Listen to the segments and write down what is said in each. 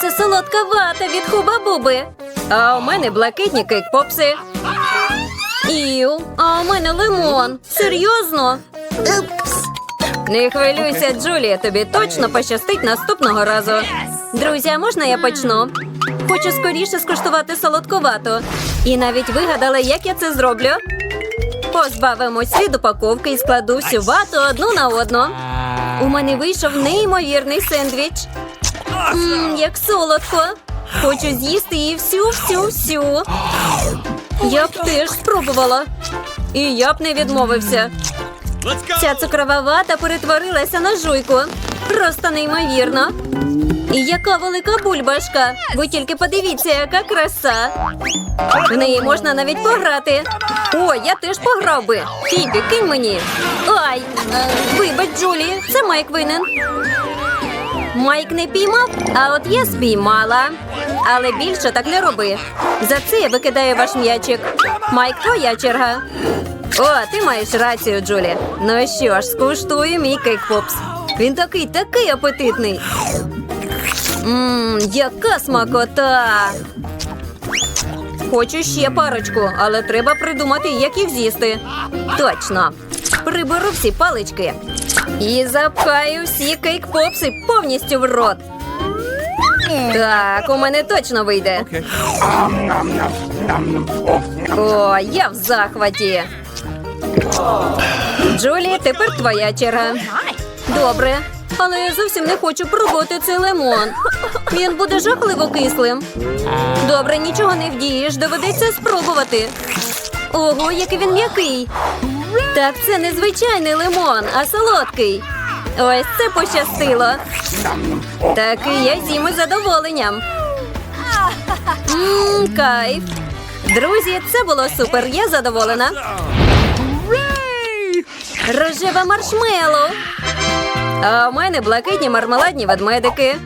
це солодка вата від хуба-буби. А у мене блакитні кейк-попси. Іу, а у мене лимон. Серйозно? Не хвилюйся, Джулія, тобі точно пощастить наступного разу. Друзі, а можна я почну? Хочу скоріше скуштувати солодковату. І навіть вигадала, як я це зроблю. Позбавимось від упаковки і складу всю вату одну на одну. У мене вийшов неймовірний сендвіч. Мм, як солодко. Хочу з'їсти її всю-всю-всю. Я б теж спробувала. І я б не відмовився. Ця цукрова вата перетворилася на жуйку. Просто неймовірно. І яка велика бульбашка. Ви тільки подивіться, яка краса. В неї можна навіть пограти. О, я теж пограв би. Фібі, кинь мені. Ай! Вибач, Джулі, це Майк винен. Майк не піймав, а от я спіймала. Але більше так не роби. За це я викидаю ваш м'ячик. Майк, твоя черга. О, ти маєш рацію, Джулі. Ну що ж, скуштую мій кейк-попс. Він такий, такий апетитний. Ммм, яка смакота. Хочу ще парочку, але треба придумати, як їх з'їсти. Точно. Приберу всі палички. І запхаю всі кейк-попси повністю в рот. Так, у мене точно вийде. О, я в захваті. Джулі, тепер твоя черга. Добре. Але я зовсім не хочу пробувати цей лимон. Він буде жахливо кислим. Добре, нічого не вдієш, доведеться спробувати. Ого, який він м'який. Так це не звичайний лимон, а солодкий. Ось це пощастило. Такий я з'їм із задоволенням. Мм, кайф. Друзі, це було супер. Я задоволена. Рожева маршмело. А у мене блакитні мармеладні ведмедики.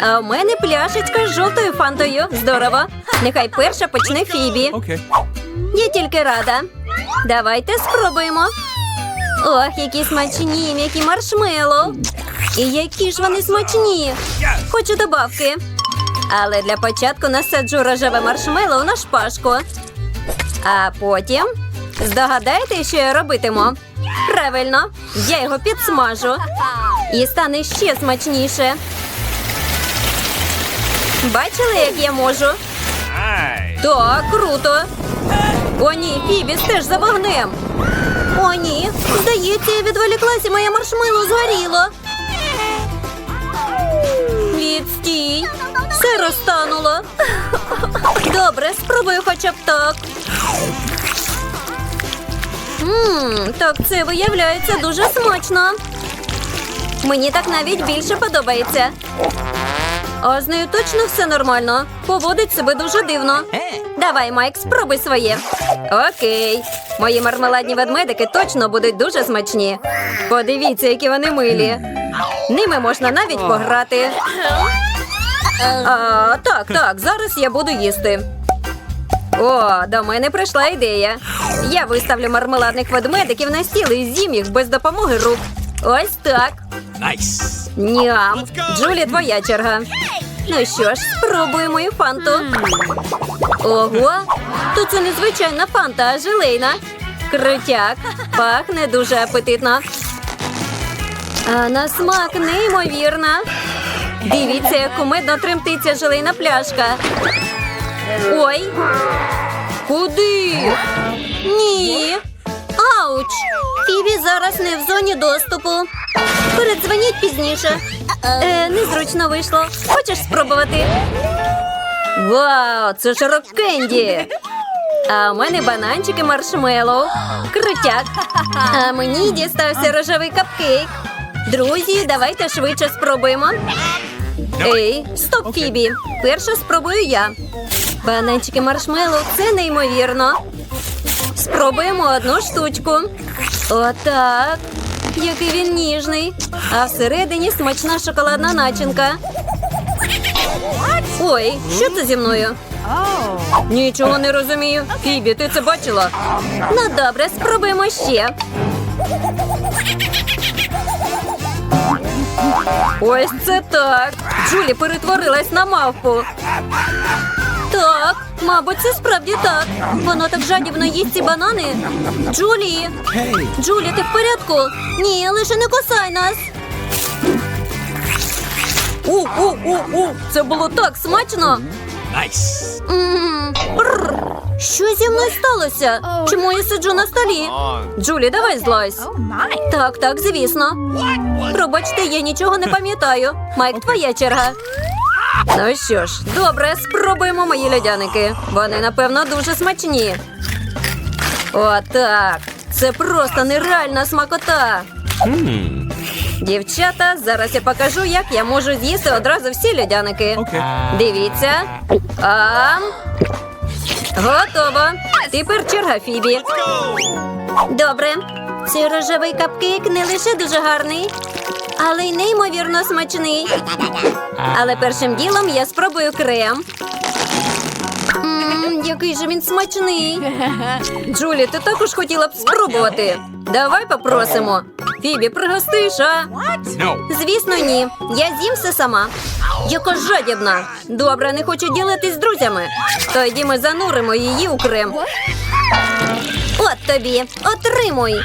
А у мене пляшечка з жовтою фантою. Здорово. Нехай перша почне Фібі. Okay. Я тільки рада. Давайте спробуємо. Ох, які смачні, м'які маршмеллоу. І які ж вони смачні. Хочу добавки. Але для початку насаджу рожеве маршмеллоу на шпажку. А потім здогадайте, що я робитиму. Правильно, я його підсмажу. І стане ще смачніше. Бачили, як я можу? Так, круто. О, ні, Фібі, стеж за вогнем. О, ні. Здається, я відволіклася, моє маршмело згоріло. Відстій. Все розтануло. Добре, спробую хоча б так. Ммм, так це виявляється дуже смачно. Мені так навіть більше подобається. А з нею точно все нормально. Поводить себе дуже дивно. Давай, Майк, спробуй своє. Окей. Мої мармеладні ведмедики точно будуть дуже смачні. Подивіться, які вони милі. Ними можна навіть пограти. А, так, так, зараз я буду їсти. О, до мене прийшла ідея. Я виставлю мармеладних ведмедиків на стіл і з'їм їх без допомоги рук. Ось так. Nice. Ням. Джулі, твоя черга. Ну що ж, спробуємо і фанту. Ого, то це не звичайна фанта, а желейна. Крутяк. Пахне дуже апетитно. А на смак неймовірна. Дивіться, як кумедно тремтиться желейна пляшка. Ой. Куди? Ні. Ауч! Фібі зараз не в зоні доступу. Передзвоніть пізніше. Е, незручно вийшло. Хочеш спробувати? Вау, це ж рок-кенді! А у мене бананчики маршмеллоу. Крутяк. А мені дістався рожевий капкейк. Друзі, давайте швидше спробуємо. Ей, стоп, Фібі. Перше спробую я. Бананчики маршмеллоу – це неймовірно. Спробуємо одну штучку. Отак. Який він ніжний. А всередині смачна шоколадна начинка. Ой, що це зі мною? Нічого не розумію. Фібі, ти це бачила? Ну добре, спробуємо ще. Ось це так. Джулі перетворилась на мавпу. Так, мабуть, це справді так. Вона так жадібно їсть ці банани. Джулі! Джулі, ти в порядку? Ні, лише не кусай нас. У, у, у, у, це було так смачно. Nice. Бррр. Що зі мною сталося? Чому я сиджу на столі? Джулі, давай злазь. Так, так, звісно. Пробачте, я нічого не пам'ятаю. Майк, твоя черга. Ну що ж, добре, спробуємо мої льодяники. Вони, напевно, дуже смачні. Отак. Це просто нереальна смакота. Дівчата, зараз я покажу, як я можу з'їсти одразу всі льодяники. Okay. Дивіться. А... Готово. Тепер черга Фібі. Добре. Цей рожевий капкейк не лише дуже гарний, але й неймовірно смачний. Але першим ділом я спробую крем. Мм, який же він смачний. Джулі, ти також хотіла б спробувати. Давай попросимо. Фібі, пригостиш, а? Звісно, ні. Я з'їм все сама. Яка жадібна. Добре, не хочу ділитись з друзями. Тоді ми зануримо її у крем. От тобі, отримуй.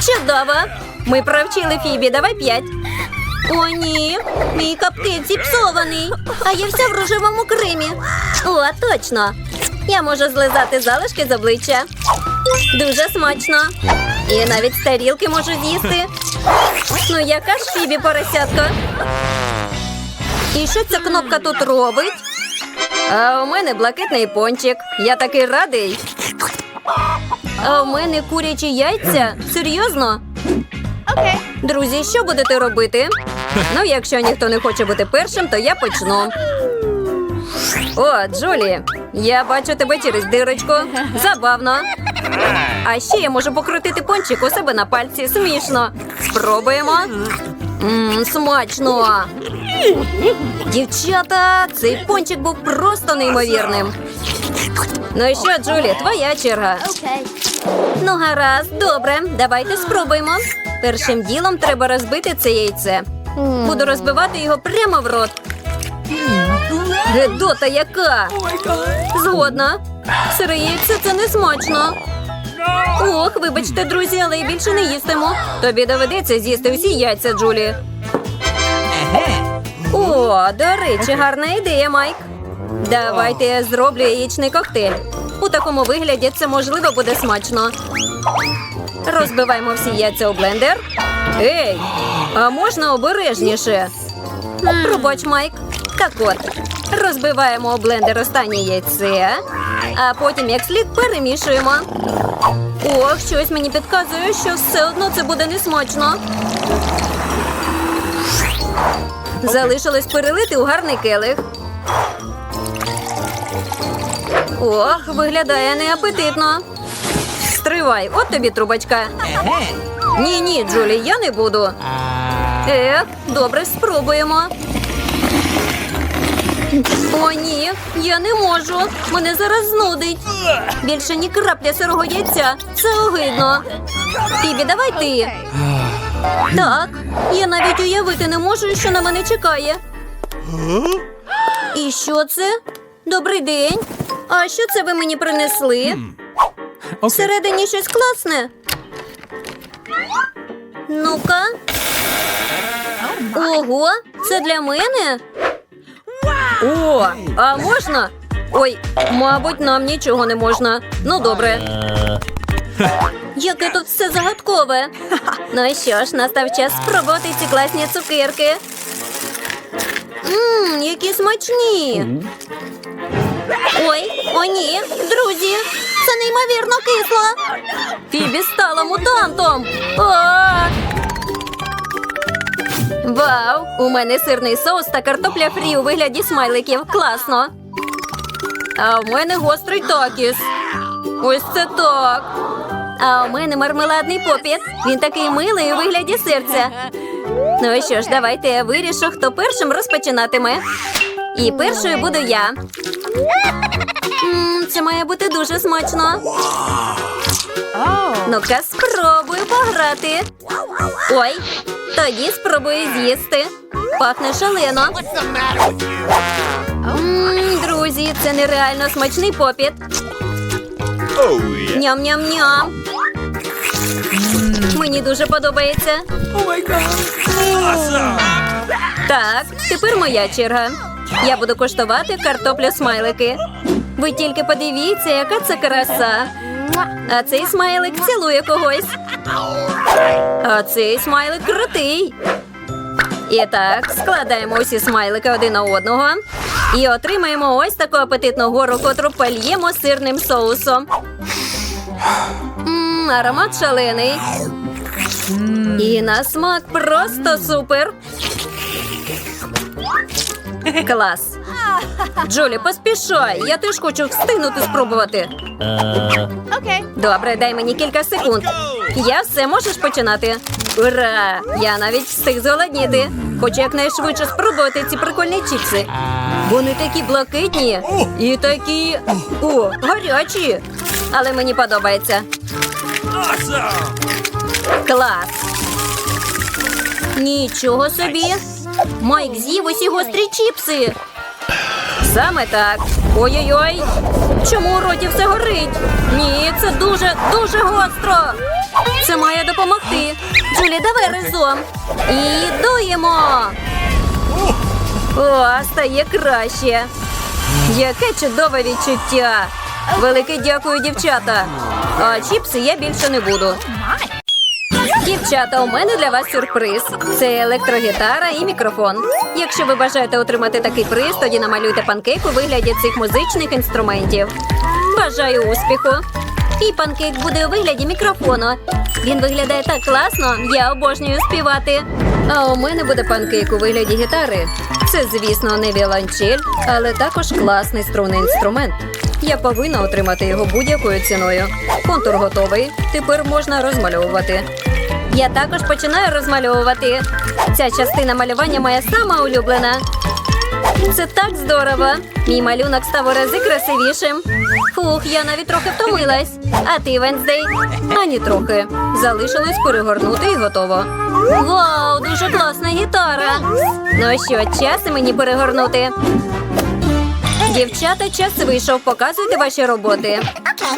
Чудово. Ми провчили Фібі, давай п'ять. О, ні, мій капкейк зіпсований, а я вся в рожевому кремі. О, точно. Я можу злизати залишки з обличчя. Дуже смачно. І навіть з тарілки можу з'їсти. Ну, яка ж Фібі поросятка? І що ця кнопка тут робить? А у мене блакитний пончик. Я такий радий. А у мене курячі яйця? Серйозно? Друзі, що будете робити? Ну, якщо ніхто не хоче бути першим, то я почну. О, Джулі, я бачу тебе через дирочку. Забавно. А ще я можу покрутити пончик у себе на пальці. Смішно. Спробуємо. Мм, смачно. Дівчата, цей пончик був просто неймовірним. Ну і що, Джулі, твоя черга. Ну, гаразд, добре, давайте спробуємо. Першим ділом треба розбити це яйце. Буду розбивати його прямо в рот. Гедота яка? Згодна. Сире яйце це не смачно. Ох, вибачте, друзі, але я більше не їстиму. Тобі доведеться з'їсти всі яйця, Джулі. О, до речі, гарна ідея, Майк. Давайте я зроблю яєчний коктейль. У такому вигляді це можливо буде смачно. Розбиваємо всі яйця у блендер. Ей, а можна обережніше? Пробач, Майк. Так от, розбиваємо у блендер останнє яйце, а потім як слід перемішуємо. Ох, щось мені підказує, що все одно це буде несмачно. Залишилось перелити у гарний келих. Ох, виглядає неапетитно. Стривай, от тобі трубочка. Ні, ні, Джулі, я не буду. Ех, добре, спробуємо. О, ні, я не можу. Мене зараз знудить. Більше ні крапля сирого яйця. Це огидно. Фібі, давай ти. Так, я навіть уявити не можу, що на мене чекає. І що це? Добрий день. А що це ви мені принесли? Всередині щось класне. Ну-ка. Ого, це для мене? О, а можна? Ой, мабуть, нам нічого не можна. Ну, добре. Яке тут все загадкове. Ну і що ж, настав час спробувати ці класні цукерки. Ммм, які смачні. Ой, о ні, друзі, це неймовірно кисло. Фібі стала мутантом. А! Вау! У мене сирний соус та картопля фрі у вигляді смайликів. Класно. А в мене гострий такіс. Ось це так. А у мене мармеладний попіт. Він такий милий у вигляді серця. Ну що ж, давайте я вирішу, хто першим розпочинатиме. І першою буду я. М, це має бути дуже смачно. Ну-ка, спробую пограти. Ой, тоді спробую з'їсти. Пахне шалено. М, Друзі, це нереально смачний попіт. Oh yeah. Ням-ням-ням. Мені дуже подобається. Так, тепер моя черга. Я буду коштувати картоплю смайлики. Ви тільки подивіться, яка це краса. А цей смайлик цілує когось. А цей смайлик крутий. І так, складаємо усі смайлики один на одного і отримаємо ось таку апетитну гору, котру пальємо сирним соусом. Аромат шалений. І на смак просто супер. Клас. Джолі, поспішай. Я теж хочу встигнути спробувати. Добре, дай мені кілька секунд. Я все можеш починати. Ура! Я навіть встиг зголодніти. Хочу якнайшвидше спробувати ці прикольні чіпси. Вони такі блакитні і такі о, гарячі. Але мені подобається. Клас. Нічого собі. Майк з'їв усі гострі чіпси. Саме так. Ой-ой-ой. Чому у роті все горить? Ні, це дуже, дуже гостро. Це має допомогти. Джулі, давай разом. І дуємо. О, стає краще. Яке чудове відчуття. Велике дякую, дівчата. А чіпси я більше не буду. Дівчата, у мене для вас сюрприз. Це електрогітара і мікрофон. Якщо ви бажаєте отримати такий приз, тоді намалюйте панкейк у вигляді цих музичних інструментів. Бажаю успіху! І панкейк буде у вигляді мікрофону. Він виглядає так класно, я обожнюю співати. А у мене буде панкейк у вигляді гітари. Це, звісно, не віолончель, але також класний струнний інструмент. Я повинна отримати його будь-якою ціною. Контур готовий. Тепер можна розмальовувати. Я також починаю розмальовувати. Ця частина малювання моя сама улюблена. Це так здорово. Мій малюнок став у рази красивішим. Фух, я навіть трохи втомилась. А ти, Венздей? Ані трохи. Залишилось перегорнути і готово. Вау, дуже класна гітара. Ну що, час мені перегорнути. Дівчата, час вийшов. Показуйте ваші роботи.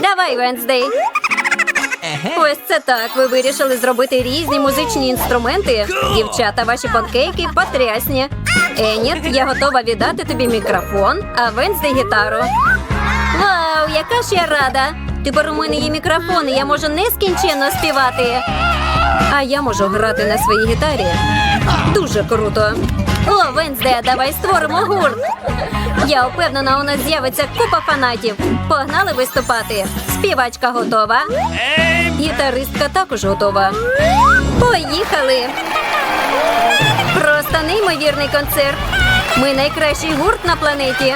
Давай, Венздей. Ось це так. Ви вирішили зробити різні музичні інструменти. Дівчата, ваші панкейки потрясні. Еніт, я готова віддати тобі мікрофон, а Венсдей гітару. Вау, яка ж я рада! Тепер у мене є мікрофон, і я можу нескінченно співати. А я можу грати на своїй гітарі. Дуже круто. О, Венсде, давай створимо гурт. Я впевнена, у нас з'явиться купа фанатів. Погнали виступати. Співачка готова. Гітаристка також готова. Поїхали! Просто неймовірний концерт. Ми найкращий гурт на планеті.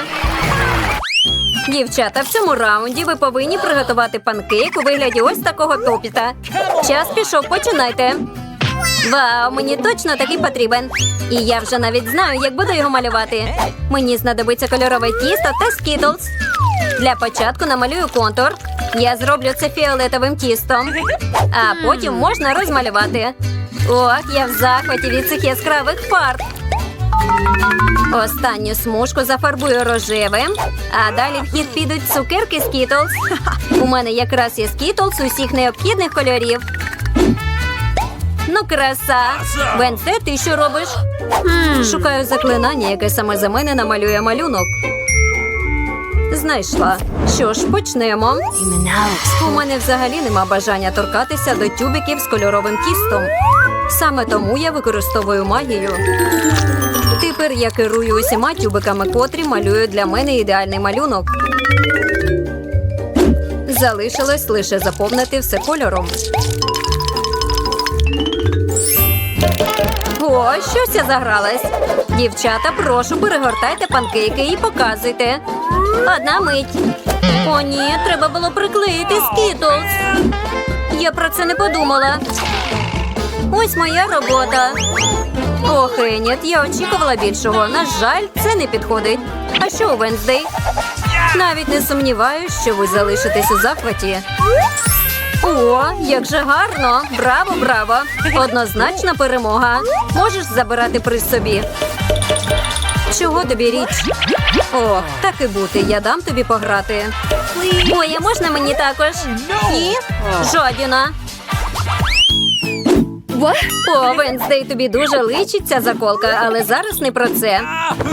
Дівчата, в цьому раунді ви повинні приготувати панкейк у вигляді ось такого топіта. Час пішов, починайте. Вау, мені точно такий потрібен. І я вже навіть знаю, як буду його малювати. Мені знадобиться кольорове тісто та скітлз. Для початку намалюю контур. Я зроблю це фіолетовим тістом, а потім можна розмалювати. Ох, я в захваті від цих яскравих фарб. Останню смужку зафарбую рожевим, а далі в хід підуть цукерки Skittles. У мене якраз є Skittles усіх необхідних кольорів. Ну, краса. Венсе, ти що робиш? Шукаю заклинання, яке саме за мене намалює малюнок. Знайшла. Що ж, почнемо. У мене взагалі нема бажання торкатися до тюбиків з кольоровим тістом. Саме тому я використовую магію. Тепер я керую усіма тюбиками, котрі малюють для мене ідеальний малюнок. Залишилось лише заповнити все кольором. О, щось я загралась. Дівчата, прошу, перегортайте панкейки і показуйте. Одна мить. О, ні, треба було приклеїти скітлз. Я про це не подумала. Ось моя робота. Ох, я очікувала більшого. На жаль, це не підходить. А що у Венздей? Навіть не сумніваюсь, що ви залишитесь у захваті. О, як же гарно! Браво, браво! Однозначна перемога. Можеш забирати приз собі. Чого тобі річ? О, так і бути, я дам тобі пограти. А можна мені також? Ні? Жодіна. О, Венздей, тобі дуже личить ця заколка, але зараз не про це.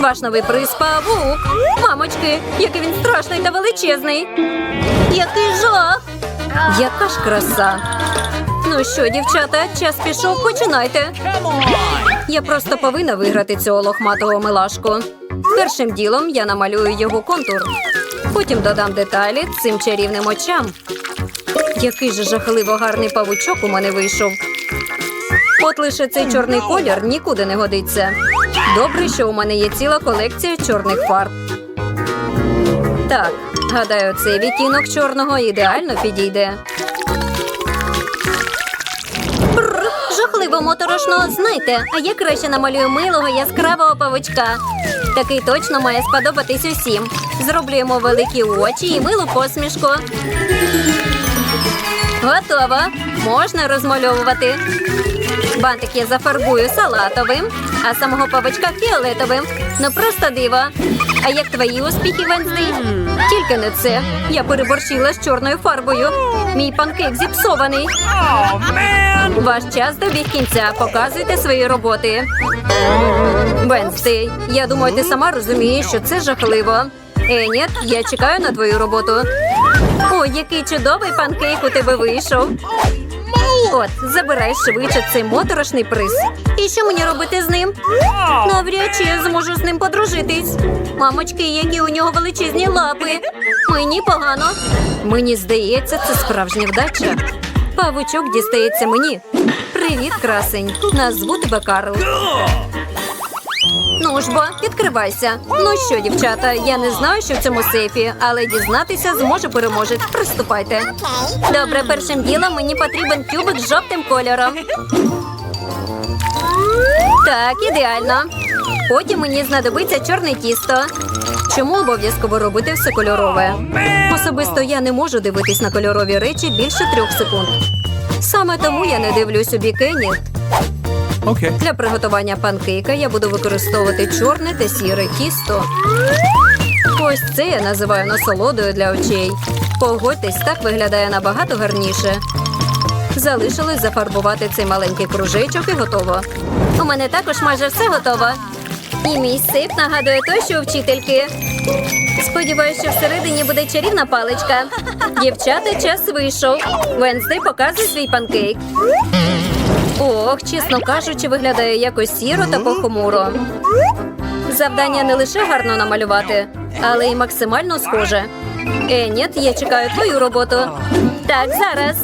Ваш новий приз павук. Мамочки, який він страшний та величезний. Який жах! Яка ж краса. Ну що, дівчата, час пішов, починайте. Я просто повинна виграти цього лохматого милашку. Першим ділом я намалюю його контур. Потім додам деталі цим чарівним очам. Який же жахливо гарний павучок у мене вийшов. От лише цей чорний колір нікуди не годиться. Добре, що у мене є ціла колекція чорних фарб. Так, гадаю, цей відтінок чорного ідеально підійде. Бррр, жахливо моторошно. Знайте, а я краще намалюю милого яскравого павучка. Такий точно має сподобатись усім. Зроблю йому великі очі і милу посмішку. Готово. Можна розмальовувати. Бантик я зафарбую салатовим, а самого павичка фіолетовим. Ну просто диво. А як твої успіхи, Венздей? Тільки не це. Я переборщила з чорною фарбою. Мій панкейк зіпсований. Ваш час добіг кінця. Показуйте свої роботи. Венздей, я думаю, ти сама розумієш, що це жахливо. Е, ні, я чекаю на твою роботу. О, який чудовий панкейк у тебе вийшов. От, забирай швидше цей моторошний приз. І що мені робити з ним? Навряд чи я зможу з ним подружитись. Мамочки, які у нього величезні лапи. Мені погано. Мені здається, це справжня вдача. Павучок дістається мені. Привіт, красень. Назву тебе Карл. Ну ж бо, відкривайся. Ну що, дівчата, я не знаю, що в цьому сейфі, але дізнатися зможе переможець. Приступайте. Добре, першим ділом мені потрібен кюбик з жовтим кольором. Так, ідеально. Потім мені знадобиться чорне тісто. Чому обов'язково робити все кольорове? Особисто я не можу дивитись на кольорові речі більше трьох секунд. Саме тому я не дивлюсь у бікені. Okay. Для приготування панкейка я буду використовувати чорне та сіре тісто. Ось це я називаю насолодою для очей. Погодьтесь, так виглядає набагато гарніше. Залишилось зафарбувати цей маленький кружечок і готово. У мене також майже все готово. І мій сип нагадує той, що у вчительки. Сподіваюсь, що всередині буде чарівна паличка. Дівчата, час вийшов. Венздей показує свій панкейк. Ох, чесно кажучи, виглядає якось сіро та похмуро. Завдання не лише гарно намалювати, але й максимально схоже. Е, я чекаю твою роботу. Так, зараз.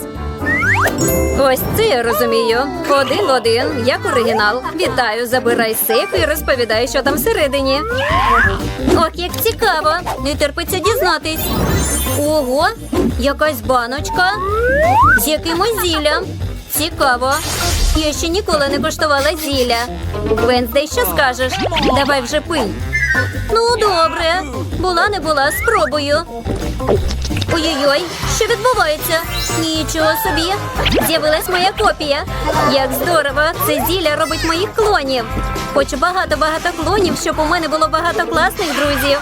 Ось це я розумію. Один в один, як оригінал. Вітаю, забирай сейф і розповідай, що там всередині. Ох, як цікаво. Не терпиться дізнатись. Ого, якась баночка з якимось зіллям. Цікаво. Я ще ніколи не коштувала зілля. Венздей, що скажеш? Давай вже пий. Ну, добре. Була не була, спробую. Ой-ой-ой, що відбувається? Нічого собі. З'явилась моя копія. Як здорово! Це зілля робить моїх клонів. Хочу багато-багато клонів, щоб у мене було багато класних друзів.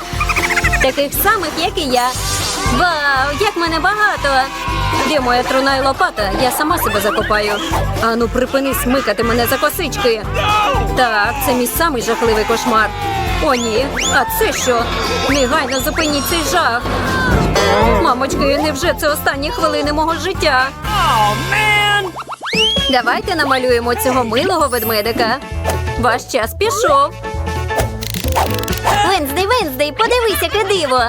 Таких самих, як і я. Вау, як мене багато! Де моя труна і лопата? Я сама себе закопаю. Ану, припини смикати мене за косички. Так, це мій самий жахливий кошмар. О, ні, а це що? Негайно зупиніть цей жах. Мамочки, невже це останні хвилини мого життя? Давайте намалюємо цього милого ведмедика. Ваш час пішов. Венздей, Венздей, подивись, яке диво.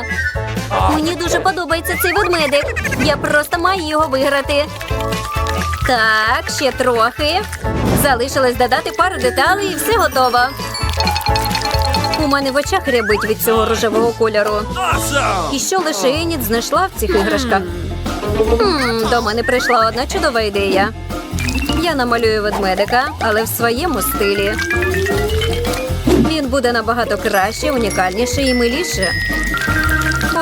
Мені дуже подобається цей ведмедик. Я просто маю його виграти. Так, ще трохи. Залишилось додати пару деталей і все готово. У мене в очах рябить від цього рожевого кольору. І що лише Еніт знайшла в цих іграшках. Хм, до мене прийшла одна чудова ідея. Я намалюю ведмедика, але в своєму стилі. Він буде набагато краще, унікальніше і миліше.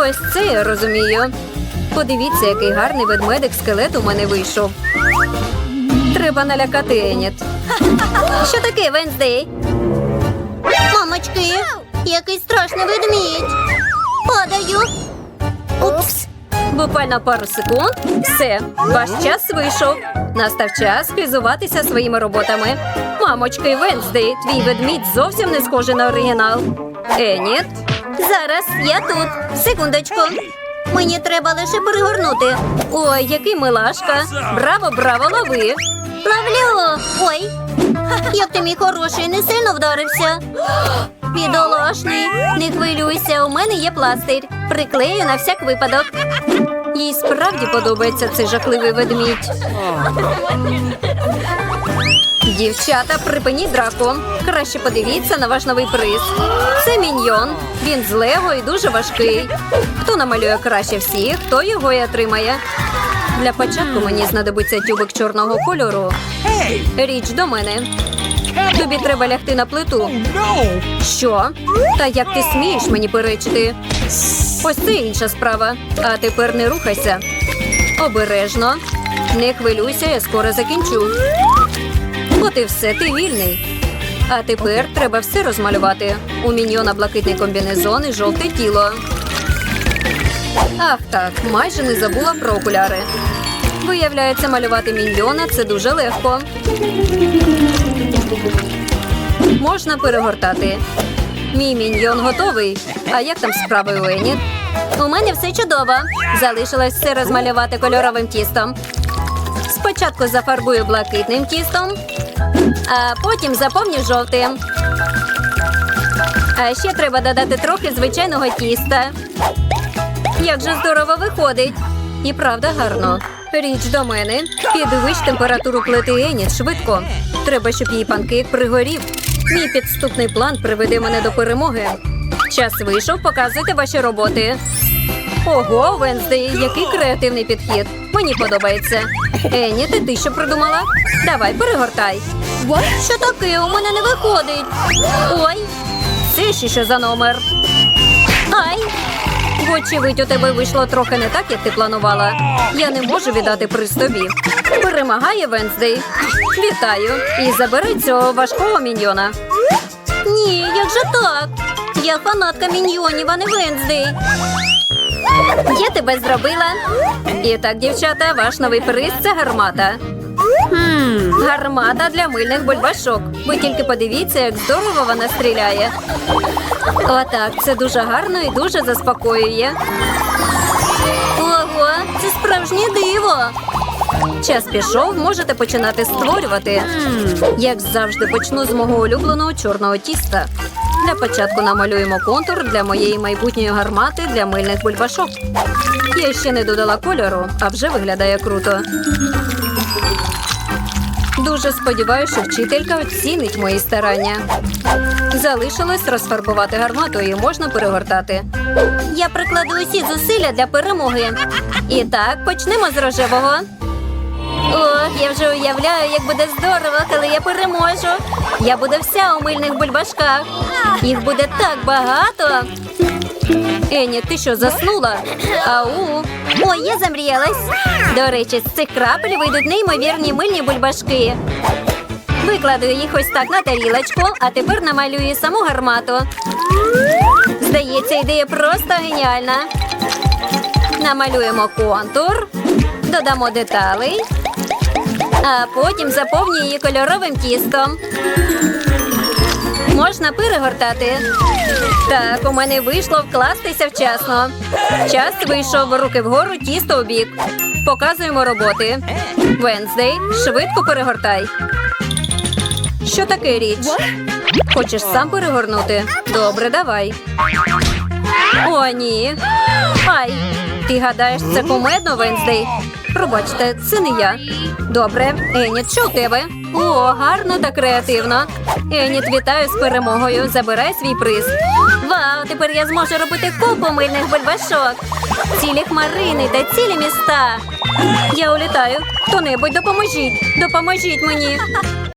Ось це я розумію. Подивіться, який гарний ведмедик скелет у мене вийшов. Треба налякати Еніт. Що таке, Венздей? Мамочки, який страшний ведмідь. Падаю. Упс. Буквально пару секунд. Все, ваш час вийшов. Настав час хизуватися своїми роботами. Мамочки, Венздей, твій ведмідь зовсім не схожий на оригінал. Еніт, Зараз я тут. Секундочку. Мені треба лише перегорнути. ой, який милашка. Браво, браво, лови. Ловлю. Ой. Як ти мій хороший, не сильно вдарився. Бідолашний. Не хвилюйся, у мене є пластир. Приклею на всяк випадок. Їй справді подобається цей жахливий ведмідь. Дівчата, припиніть драку. Краще подивіться на ваш новий приз. Це міньйон. Він з лего і дуже важкий. Хто намалює краще всіх, хто його і отримає. Для початку мені знадобиться тюбик чорного кольору. Річ до мене. Тобі треба лягти на плиту. Що? Та як ти смієш мені перечити? Ось це інша справа. А тепер не рухайся. Обережно. Не хвилюйся, я скоро закінчу. От і все, ти вільний. А тепер треба все розмалювати. У міньйона блакитний комбінезон і жовте тіло. Ах так, майже не забула про окуляри. Виявляється, малювати міньйона це дуже легко. Можна перегортати. Мій міньйон готовий. А як там справи у Еніт? У мене все чудово. Залишилось все розмалювати кольоровим тістом. Спочатку зафарбую блакитним тістом, а потім заповню жовтим. А ще треба додати трохи звичайного тіста. Як же здорово виходить. І правда гарно. Річ до мене. Підвищ температуру плити Еніт швидко. Треба, щоб її панкейк пригорів. Мій підступний план приведе мене до перемоги. Час вийшов, показуйте ваші роботи. Ого, Венздей, який креативний підхід. Мені подобається. Ені, ти, ти що придумала? Давай, перегортай. Що таке? У мене не виходить. Ой, це ще що за номер? Ай, Вочевидь, у тебе вийшло трохи не так, як ти планувала. Я не можу віддати приз тобі. Перемагає Венздей. Вітаю. І забери цього важкого міньйона. ні, як же так? Я фанатка міньйонів, а не Венздей. Я тебе зробила. І так, дівчата, ваш новий приз це гармата. Гармата для мильних бульбашок. Ви тільки подивіться, як здорово вона стріляє. Отак, це дуже гарно і дуже заспокоює. Ого, це справжнє диво. Час пішов, можете починати створювати. Як завжди, почну з мого улюбленого чорного тіста. Для початку намалюємо контур для моєї майбутньої гармати для мильних бульбашок. Я ще не додала кольору, а вже виглядає круто. Дуже сподіваюся, що вчителька оцінить мої старання. Залишилось розфарбувати гармату і можна перегортати. Я прикладу усі зусилля для перемоги. І так, почнемо з рожевого. Ох, я вже уявляю, як буде здорово, коли я переможу. Я буду вся у мильних бульбашках. Їх буде так багато. Ені, ти що, заснула? Ау. Ой, я замріялась. До речі, з цих крапель вийдуть неймовірні мильні бульбашки. Викладу їх ось так на тарілочку, а тепер намалюю саму гармату. Здається, ідея просто геніальна. Намалюємо контур, додамо деталей, а потім заповнюю її кольоровим тістом. Можна перегортати. Так, у мене вийшло вкластися вчасно. Час вийшов руки вгору, тісто у бік. Показуємо роботи. Венздей, швидко перегортай. Що таке річ? Хочеш сам перегорнути? Добре, давай. О, ні. Ай, ти гадаєш, це кумедно, Венздей? Пробачте, це не я. Добре, Еніт, що у тебе? О, гарно та креативно. Еніт, вітаю з перемогою. Забирай свій приз. Вау, тепер я зможу робити купу мильних бульбашок. Цілі хмарини та цілі міста. Я улітаю. Хто-небудь допоможіть. Допоможіть мені.